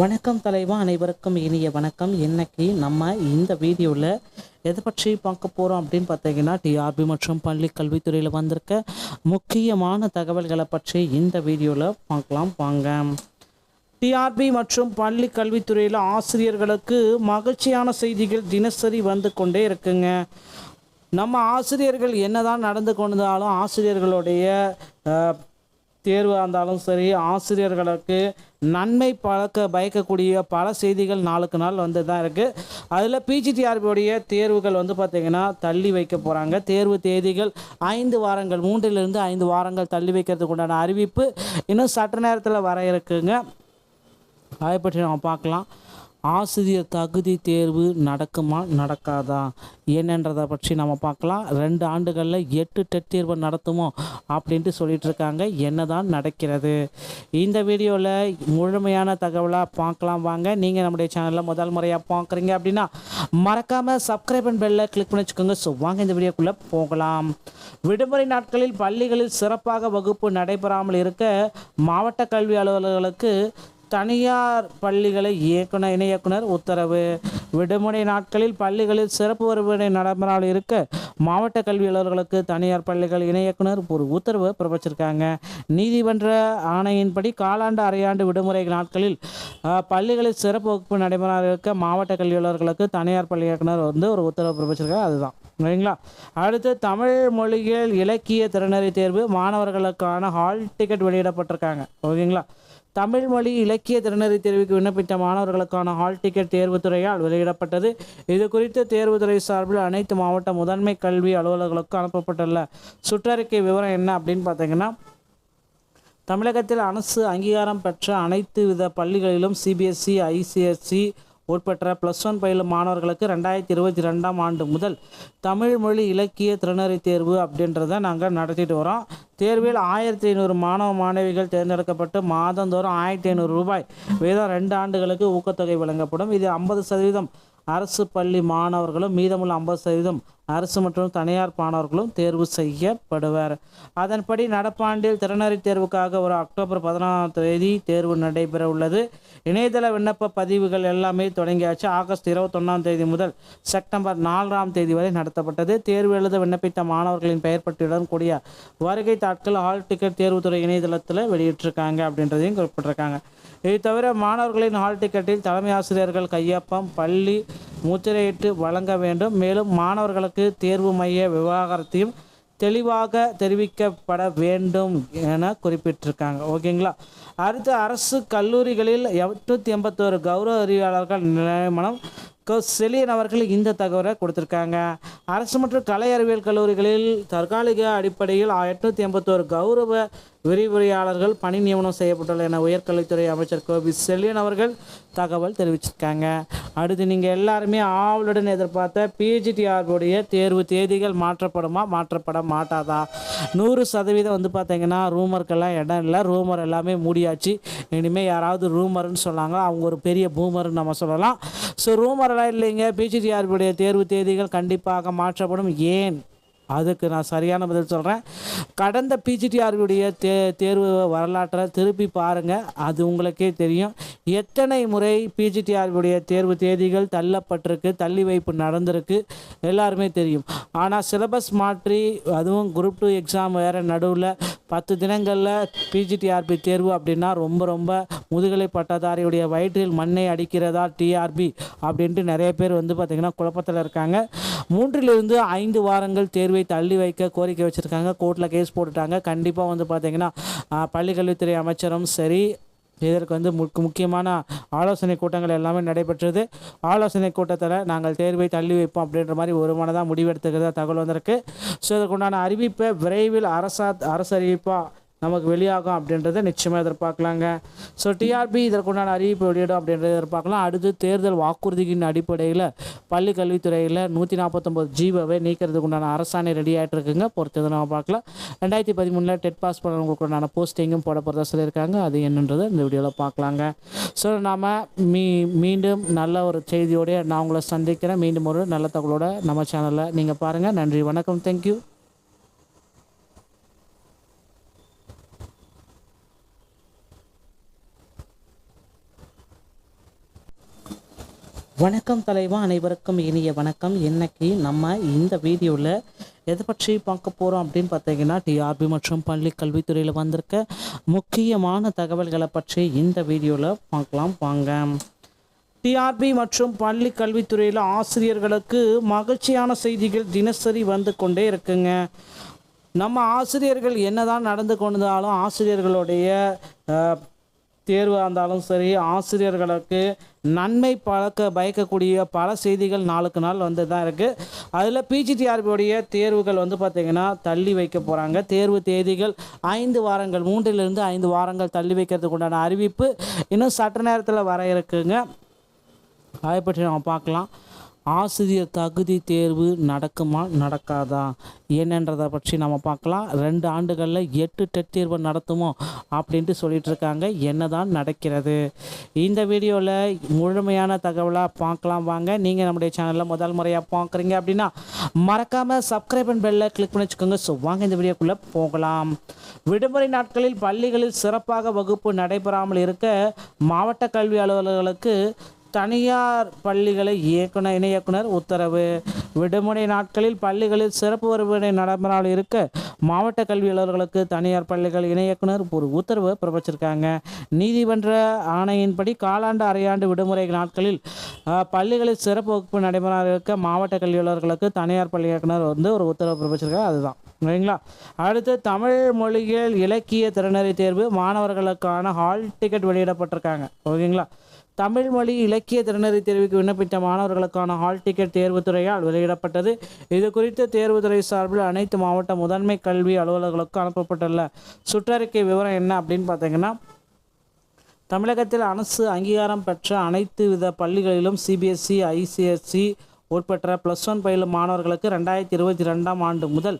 வணக்கம் தலைவா அனைவருக்கும் இனிய வணக்கம். இன்னைக்கு நம்ம இந்த வீடியோவில் எதை பற்றி பார்க்க போகிறோம் அப்படின்னு பார்த்தீங்கன்னா டிஆர்பி மற்றும் பள்ளி கல்வித்துறையில் வந்திருக்க முக்கியமான தகவல்களை பற்றி இந்த வீடியோவில் பார்க்கலாம். வாங்க. டிஆர்பி மற்றும் பள்ளி கல்வித்துறையில் ஆசிரியர்களுக்கு மகிழ்ச்சியான செய்திகள் தினசரி வந்து கொண்டே இருக்குங்க. நம்ம ஆசிரியர்கள் என்னதான் நடந்து கொண்டாலும் ஆசிரியர்களுடைய தேர்வாக இருந்தாலும் சரி ஆசிரியர்களுக்கு நன்மை பழக்க பயக்கக்கூடிய பல செய்திகள் நாளுக்கு நாள் வந்து தான் இருக்குது அதில் பிஜிடிஆர்பியோடைய தேர்வுகள் வந்து பார்த்திங்கன்னா தள்ளி வைக்க போகிறாங்க தேர்வு தேதிகள் ஐந்து வாரங்கள் மூன்றிலிருந்து ஐந்து வாரங்கள் தள்ளி வைக்கிறதுக்கு உண்டான அறிவிப்பு இன்னும் சற்று நேரத்தில் வர இருக்குங்க. அதை பற்றி நம்ம பார்க்கலாம். ஆசிரியர் தகுதி தேர்வு நடக்குமா நடக்காதா? என்னன்றதை பற்றி நம்ம பார்க்கலாம். ரெண்டு ஆண்டுகளில் எட்டு டெட் தேர்வு நடத்துமோ அப்படின்ட்டு சொல்லிட்டு இருக்காங்க என்னதான் நடக்கிறது? இந்த வீடியோவில் முழுமையான தகவலாக பார்க்கலாம் வாங்க. நீங்கள் நம்முடைய சேனலில் முதல் முறையாக பார்க்குறீங்க அப்படின்னா மறக்காமல் சப்ஸ்கிரைப் அண்ட் பெல்லை கிளிக் பண்ணி வச்சுக்கோங்க. ஸோ வாங்க இந்த வீடியோக்குள்ளே போகலாம். விடுமுறை நாட்களில் பள்ளிகளில் சிறப்பாக வகுப்பு நடைபெறாமல் இருக்க மாவட்ட கல்வி அலுவலர்களுக்கு தனியார் பள்ளிகளை இயக்குனர் இணை இயக்குனர் உத்தரவு. விடுமுறை நாட்களில் பள்ளிகளில் சிறப்பு வகுப்பு நடைமுறால் இருக்க மாவட்ட கல்வி அலுவலர்களுக்கு தனியார் பள்ளிகள் இணை இயக்குனர் ஒரு உத்தரவு பிறப்பிச்சிருக்காங்க. நீதிமன்ற ஆணையின்படி காலாண்டு அரையாண்டு விடுமுறை நாட்களில் பள்ளிகளில் சிறப்பு வகுப்பு நடைமுறால் இருக்க மாவட்ட கல்வி அலுவலர்களுக்கு தனியார் பள்ளி இயக்குனர் வந்து ஒரு உத்தரவு பிறப்பிச்சிருக்காங்க. அதுதான். சரிங்களா? அடுத்து தமிழ் மொழியில் இலக்கிய திறனறி தேர்வு மாணவர்களுக்கான ஹால் டிக்கெட் வெளியிடப்பட்டிருக்காங்க. ஓகேங்களா? தமிழ் மொழி இலக்கிய திறனறி தேர்வுக்கு விண்ணப்பித்த மாணவர்களுக்கான ஹால் டிக்கெட் தேர்வுத்துறையால் வெளியிடப்பட்டது. இது குறித்து தேர்வுத்துறை சார்பில் அனைத்து மாவட்ட முதன்மை கல்வி அலுவலர்களுக்கும் அனுப்பப்பட்டுள்ள சுற்றறிக்கை விவரம் என்ன அப்படின்னு பார்த்தீங்கன்னா தமிழகத்தில் அரசு அங்கீகாரம் பெற்ற அனைத்து வித பள்ளிகளிலும் சிபிஎஸ்சி ஐசிஎஸ்சி உட்பட்ட ப்ளஸ் ஒன் பயிலும் மாணவர்களுக்கு ரெண்டாயிரத்தி இருபத்தி ரெண்டாம் ஆண்டு முதல் தமிழ் மொழி இலக்கிய திறனறி தேர்வு அப்படின்றத நாங்கள் நடத்திட்டு வரோம். தேர்வில் ஆயிரத்தி ஐநூறு மாணவ மாணவிகள் தேர்ந்தெடுக்கப்பட்டு மாதந்தோறும் ஆயிரத்தி ஐநூறு ரூபாய் வீதம் ரெண்டு ஆண்டுகளுக்கு ஊக்கத்தொகை வழங்கப்படும். இது ஐம்பது சதவீதம் அரசு பள்ளி மாணவர்களும் மீதமுள்ள ஐம்பது சதவீதம் அரசு மற்றும் தனியார் மாணவர்களும் தேர்வு செய்யப்படுவர். அதன்படி நடப்பாண்டில் திறனறி தேர்வுக்காக ஒரு அக்டோபர் பதினாறாம் தேதி தேர்வு நடைபெற உள்ளது இணையதள விண்ணப்ப பதிவுகள் எல்லாமே தொடங்கியாச்சு. ஆகஸ்ட் இருபத்தொன்னாம் தேதி முதல் செப்டம்பர் நான்காம் தேதி வரை நடத்தப்பட்டது. தேர்வு எழுத விண்ணப்பித்த மாணவர்களின் பெயர் பட்டியலுடன் கூடிய வருகை தாட்கள் ஹால் டிக்கெட் தேர்வுத்துறை இணையதளத்தில் வெளியிட்டிருக்காங்க அப்படின்றதையும் குறிப்பிட்டிருக்காங்க. இது தவிர மாணவர்களின் ஹால் டிக்கெட்டில் தலைமை ஆசிரியர்கள் கையொப்பம் பள்ளி முத்திரையிட்டு வழங்க வேண்டும். மேலும் மாணவர்களுக்கு தேர்வு மைய விவகாரத்தையும் தெளிவாக தெரிவிக்கப்பட வேண்டும் என குறிப்பிட்டிருக்காங்க. ஓகேங்களா? அடுத்து அரசு கல்லூரிகளில் எட்நூற்றி எண்பத்தோரு கௌரவ அறிவியலாளர்கள் நியமனம். செலியன் அவர்கள் இந்த தகவலை கொடுத்துருக்காங்க. அரசு மற்றும் கலை அறிவியல் கல்லூரிகளில் தற்காலிக அடிப்படையில் எட்நூற்றி எண்பத்தோரு கௌரவ விரிவுரையாளர்கள் பணி நியமனம் செய்யப்பட்டுள்ள என உயர்கல்வித்துறை அமைச்சர் கோபி செல்லியன் அவர்கள் தகவல் தெரிவிச்சிருக்காங்க. அடுத்து நீங்கள் எல்லாருமே ஆவலுடன் எதிர்பார்த்த பிஜிடிஆர்புடைய தேர்வு தேதிகள் மாற்றப்படுமா மாற்றப்பட மாட்டாதா? நூறு சதவீதம் வந்து பார்த்தீங்கன்னா ரூமருக்கெல்லாம் இடம் இல்லை. ரூமர் எல்லாமே மூடியாச்சு. இனிமேல் யாராவது ரூமர்னு சொன்னாங்க அவங்க ஒரு பெரிய பூமர்னு நம்ம சொல்லலாம். ஸோ ரூமரெல்லாம் இல்லைங்க. பிஜிடிஆர்புடைய தேர்வு தேதிகள் கண்டிப்பாக மாற்றப்படும். ஏன்? அதுக்கு நான் சரியான பதில் சொல்கிறேன் கடந்த பிஜிடிஆர்பியுடைய தே தேர்வு வரலாற்றை திருப்பி பாருங்கள் அது உங்களுக்கே தெரியும். எத்தனை முறை பிஜிடிஆர்பியுடைய தேர்வு தேதிகள் தள்ளப்பட்டிருக்கு தள்ளி வைப்பு நடந்திருக்கு எல்லாருமே தெரியும். ஆனால் சிலபஸ் மாற்றி அதுவும் குரூப் டூ எக்ஸாம் வேறு நடுவில் பத்து தினங்களில் பிஜிடிஆர்பி தேர்வு அப்படின்னா ரொம்ப ரொம்ப முதுகலை பட்டதாரியுடைய வயிற்றில் மண்ணை அடிக்கிறதா டிஆர்பி அப்படின்ட்டு நிறைய பேர் வந்து பார்த்திங்கன்னா குழப்பத்தில் இருக்காங்க. மூன்றிலிருந்து ஐந்து வாரங்கள் தேர்வை தள்ளி வைக்க கோரிக்கை வச்சுருக்காங்க. கோர்ட்டில் கேஸ் போட்டுட்டாங்க. கண்டிப்பாக வந்து பார்த்திங்கன்னா பள்ளிக்கல்வித்துறை அமைச்சரும் சரி இதற்கு வந்து முக் முக்கியமான ஆலோசனை கூட்டங்கள் எல்லாமே நடைபெற்றது. ஆலோசனை கூட்டத்தில் நாங்கள் தேர்வை தள்ளி வைப்போம் அப்படின்ற மாதிரி ஒரு மனதாக முடிவெடுத்துக்கிறதா தகவல் வந்திருக்கு. ஸோ இதற்குண்டான அறிவிப்பை விரைவில் அரசா அரசு அறிவிப்பாக நமக்கு வெளியாகும் அப்படின்றத நிச்சயமாக எதிர்பார்க்கலாங்க. ஸோ டிஆர்பி இதற்குண்டான அறிவிப்பு வெளியிடும் அப்படின்றத எதிர்பார்க்கலாம். அடுத்து தேர்தல் வாக்குறுதியின் அடிப்படையில் பள்ளி கல்வித்துறையில் நூற்றி நாற்பத்தொம்போது ஜீவோவை நீக்கிறதுக்கு உண்டான அரசாணை ரெடி ஆகிட்டு இருக்குங்க பொறுத்தது நம்ம பார்க்கலாம். ரெண்டாயிரத்தி பதிமூணில் டெட் பாஸ் பண்ணவங்களுக்கு உண்டான போஸ்டிங்கும் போட போகிறதா சொல்லியிருக்காங்க. அது என்னன்றதை இந்த வீடியோவில் பார்க்கலாங்க. ஸோ நாம் மீ மீண்டும் நல்ல ஒரு செய்தியோடைய நான் உங்களை சந்திக்கிறேன். மீண்டும் ஒரு நல்ல தகவலோட நம்ம சேனலில் நீங்கள் பாருங்கள் நன்றி வணக்கம். தேங்க்யூ வணக்கம் தலைவா அனைவருக்கும் இனிய வணக்கம். இன்னைக்கு நம்ம இந்த வீடியோவில் எதை பற்றி பார்க்க போகிறோம் அப்படின்னு பார்த்தீங்கன்னா டிஆர்பி மற்றும் பள்ளி கல்வித்துறையில் வந்திருக்க முக்கியமான தகவல்களை பற்றி இந்த வீடியோவில் பார்க்கலாம். வாங்க. டிஆர்பி மற்றும் பள்ளி கல்வித்துறையில் ஆசிரியர்களுக்கு மகிழ்ச்சியான செய்திகள் தினசரி வந்து கொண்டே இருக்குங்க. நம்ம ஆசிரியர்கள் என்னதான் நடந்து கொண்டாலும் ஆசிரியர்களுடைய தேர்வாக இருந்தாலும் சரி ஆசிரியர்களுக்கு நன்மை பழக்க பயக்கக்கூடிய பல செய்திகள் நாளுக்கு நாள் வந்து தான் இருக்குது அதில் பிஜிடிஆர்பியோடைய தேர்வுகள் வந்து பார்த்திங்கன்னா தள்ளி வைக்க போகிறாங்க தேர்வு தேதிகள் ஐந்து வாரங்கள் மூன்றிலிருந்து ஐந்து வாரங்கள் தள்ளி வைக்கிறதுக்கு உண்டான அறிவிப்பு இன்னும் சற்று நேரத்தில் வர இருக்குங்க. அதை பற்றி நம்ம பார்க்கலாம். ஆசிரியர் தகுதி தேர்வு நடக்குமா நடக்காதா? என்னன்றதை பற்றி நம்ம பார்க்கலாம். ரெண்டு ஆண்டுகளில் எட்டு டெட் தேர்வு நடத்துமோ அப்படின்ட்டு சொல்லிட்டு இருக்காங்க என்னதான் நடக்கிறது? இந்த வீடியோவில் முழுமையான தகவலாக பார்க்கலாம் வாங்க. நீங்கள் நம்முடைய சேனலில் முதல் முறையாக பார்க்குறீங்க அப்படின்னா மறக்காமல் சப்ஸ்கிரைப் அண்ட் பெல்லை கிளிக் பண்ணி வச்சுக்கோங்க. ஸோ வாங்க இந்த வீடியோக்குள்ளே போகலாம். விடுமுறை நாட்களில் பள்ளிகளில் சிறப்பாக வகுப்பு நடைபெறாமல் இருக்க மாவட்ட கல்வி அலுவலர்களுக்கு தனியார் பள்ளிகளை இயக்குனர் இணை இயக்குனர் உத்தரவு. விடுமுறை நாட்களில் பள்ளிகளில் சிறப்பு வகுப்பு நடைமுறையால் இருக்க மாவட்ட கல்வி அலுவலர்களுக்கு தனியார் பள்ளிகள் இணை இயக்குனர் ஒரு உத்தரவு பிறப்பிச்சிருக்காங்க. நீதிமன்ற ஆணையின்படி காலாண்டு அரையாண்டு விடுமுறை நாட்களில் பள்ளிகளில் சிறப்பு வகுப்பு நடைபெறாமல் இருக்க மாவட்ட கல்வி அலுவலர்களுக்கு தனியார் பள்ளி இயக்குனர் வந்து ஒரு உத்தரவு பிறப்பிச்சிருக்காங்க. அதுதான். சரிங்களா? அடுத்து தமிழ் மொழியில் இலக்கிய திறனறி தேர்வு மாணவர்களுக்கான ஹால் டிக்கெட் வெளியிடப்பட்டிருக்காங்க. ஓகேங்களா? தமிழ் மொழி இலக்கிய திறனறி தேர்வுக்கு விண்ணப்பித்த மாணவர்களுக்கான ஹால் டிக்கெட் தேர்வு துறையால் வெளியிடப்பட்டது. இது குறித்து தேர்வுத்துறை சார்பில் அனைத்து மாவட்ட முதன்மை கல்வி அலுவலர்களுக்கும் அனுப்பப்பட்டுள்ள சுற்றறிக்கை விவரம் என்ன அப்படின்னு பார்த்தீங்கன்னா தமிழகத்தில் அரசு அங்கீகாரம் பெற்ற அனைத்து வித பள்ளிகளிலும் சிபிஎஸ்சி ஐசிஎஸ்சி உட்பட்ட ப்ளஸ் ஒன் பயிலும் மாணவர்களுக்கு ரெண்டாயிரத்தி இருபத்தி ரெண்டாம் ஆண்டு முதல்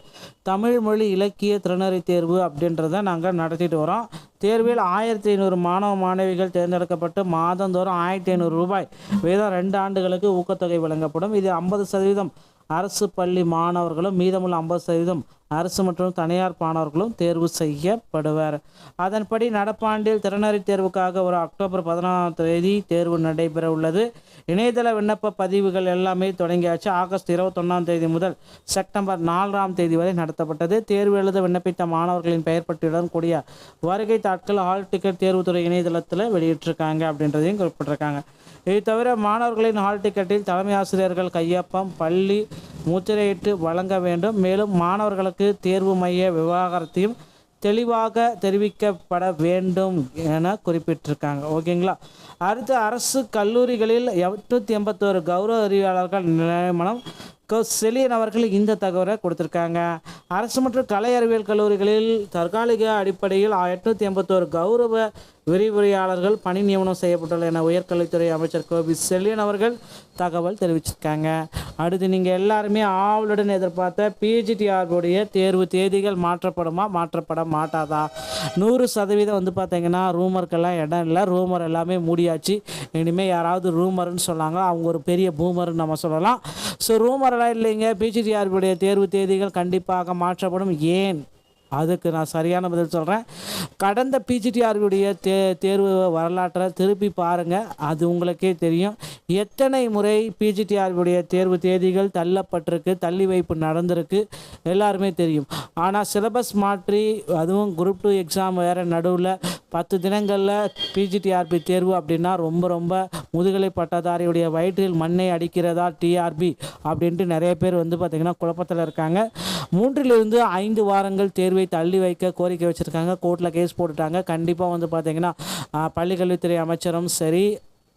தமிழ் மொழி இலக்கிய திறனறி தேர்வு அப்படின்றத நாங்கள் நடத்திட்டு வரோம். தேர்வில் ஆயிரத்தி ஐநூறு மாணவ மாணவிகள் தேர்ந்தெடுக்கப்பட்டு மாதந்தோறும் ஆயிரத்தி ஐநூறு ரூபாய் வீதம் ரெண்டு ஆண்டுகளுக்கு ஊக்கத்தொகை வழங்கப்படும். இது ஐம்பது சதவீதம் அரசு பள்ளி மாணவர்களும் மீதமுள்ள ஐம்பது சதவீதம் அரசு மற்றும் தனியார் மாணவர்களும் தேர்வு செய்யப்படுவர். அதன்படி நடப்பாண்டில் திறனறி தேர்வுக்காக ஒரு அக்டோபர் பதினாறாம் தேதி தேர்வு நடைபெற உள்ளது இணையதள விண்ணப்ப பதிவுகள் எல்லாமே தொடங்கியாச்சு. ஆகஸ்ட் இருபத்தொன்னாம் தேதி முதல் செப்டம்பர் நாலாம் தேதி வரை நடத்தப்பட்டது. தேர்வு எழுத விண்ணப்பித்த மாணவர்களின் பெயர் பட்டியலுடன் கூடிய வருகை தாட்கள் ஹால் டிக்கெட் தேர்வுத்துறை இணையதளத்தில் வெளியிட்டிருக்காங்க அப்படின்றதையும் குறிப்பிட்டிருக்காங்க. இது தவிர மாணவர்களின் ஹால் டிக்கெட்டில் தலைமை ஆசிரியர்கள் கையொப்பம் பள்ளி முத்திரையிட்டு வழங்க வேண்டும். மேலும் மாணவர்களுக்கு தேர்வு மைய விவகாரத்தையும் தெளிவாக தெரிவிக்கப்பட வேண்டும் என குறிப்பிட்டிருக்காங்க. ஓகேங்களா அடுத்து அரசு கல்லூரிகளில் எட்நூற்றி எண்பத்தோரு கௌரவ அறிவியலாளர்கள் நியமனம். செலியன் அவர்கள் இந்த தகவலை கொடுத்துருக்காங்க. அரசு மற்றும் கலை அறிவியல் கல்லூரிகளில் தற்காலிக அடிப்படையில் எட்நூற்றி எண்பத்தோரு கௌரவ விரிவுரையாளர்கள் பணி நியமனம் செய்யப்பட்டுள்ள என உயர்கல்வித்துறை அமைச்சர் கோபி செல்லியன் அவர்கள் தகவல் தெரிவிச்சிருக்காங்க. அடுத்து நீங்கள் எல்லாருமே ஆவலுடன் எதிர்பார்த்த பிஜிடிஆர்புடைய தேர்வு தேதிகள் மாற்றப்படுமா மாற்றப்பட மாட்டாதா? நூறு சதவீதம் வந்து பார்த்தீங்கன்னா ரூமருக்கெல்லாம் இடம் இல்லை. ரூமர் எல்லாமே மூடியாச்சு. இனிமேல் யாராவது ரூமர்னு சொன்னாங்க அவங்க ஒரு பெரிய பூமர்னு நம்ம சொல்லலாம். ஸோ ரூமரெல்லாம் இல்லைங்க. பிஜிடிஆர்புடைய தேர்வு தேதிகள் கண்டிப்பாக மாற்றப்படும். ஏன்? அதுக்கு நான் சரியான பதில் சொல்கிறேன் கடந்த பிஜிடிஆர்வியுடைய தே தேர்வு வரலாற்றை திருப்பி பாருங்கள் அது உங்களுக்கே தெரியும். எத்தனை முறை பிஜிடிஆர்வியுடைய தேர்வு தேதிகள் தள்ளப்பட்டிருக்கு தள்ளி வைப்பு நடந்திருக்கு எல்லாருமே தெரியும். ஆனால் சிலபஸ் மாற்றி அதுவும் குரூப் டூ எக்ஸாம் வேறு நடுவில் பத்து தினங்களில் பிஜிடிஆர்பி தேர்வு அப்படின்னா ரொம்ப ரொம்ப முதுகலை பட்டதாரியுடைய வயிற்றில் மண்ணை அடிக்கிறதா டிஆர்பி அப்படின்ட்டு நிறைய பேர் வந்து பார்த்திங்கன்னா குழப்பத்தில் இருக்காங்க. மூன்றிலிருந்து ஐந்து வாரங்கள் தேர்வை தள்ளி வைக்க கோரிக்கை வச்சுருக்காங்க. கோர்ட்டில் கேஸ் போட்டுட்டாங்க. கண்டிப்பாக வந்து பார்த்திங்கன்னா பள்ளிக்கல்வித்துறை அமைச்சரும் சரி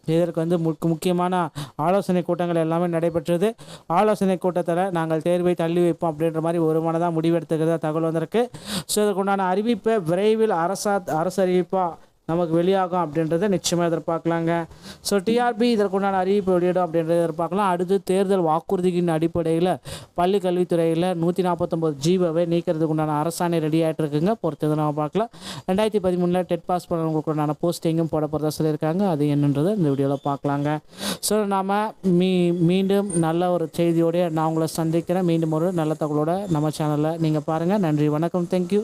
இதற்கு வந்து முக் முக்கியமான ஆலோசனை கூட்டங்கள் எல்லாமே நடைபெற்றது. ஆலோசனை கூட்டத்தில் நாங்கள் தேர்வை தள்ளி வைப்போம் அப்படின்ற மாதிரி ஒரு மனதாக முடிவெடுத்துக்கிறதா தகவல் வந்திருக்கு. ஸோ இதற்குண்டான அறிவிப்பை விரைவில் அரசா அரசு அறிவிப்பாக நமக்கு வெளியாகும் அப்படின்றத நிச்சயமாக எதிர்பார்க்கலாங்க. ஸோ டிஆர்பி இதற்குண்டான அறிவிப்பு வெளியிடும் அப்படின்றத எதிர்பார்க்கலாம். அடுத்து தேர்தல் வாக்குறுதியின் அடிப்படையில் பள்ளி கல்வித்துறையில் நூற்றி நாற்பத்தொம்போது ஜீவோவை நீக்கிறதுக்கு உண்டான அரசாணை ரெடி ஆகிட்டு இருக்குங்க பொறுத்தது நம்ம பார்க்கலாம் ரெண்டாயிரத்தி பதிமூணில் டெட் பாஸ் பண்ணவங்களுக்கு உண்டான போஸ்டிங்கும் போட போகிறதா சொல்லியிருக்காங்க. அது என்னன்றதை இந்த வீடியோவில் பார்க்கலாங்க. ஸோ நாம் மீ மீண்டும் நல்ல ஒரு செய்தியோடைய நான் உங்களை சந்திக்கிறேன். மீண்டும் ஒரு நல்ல தகவலோட நம்ம சேனலில் நீங்கள் பாருங்கள் நன்றி வணக்கம். தேங்க்யூ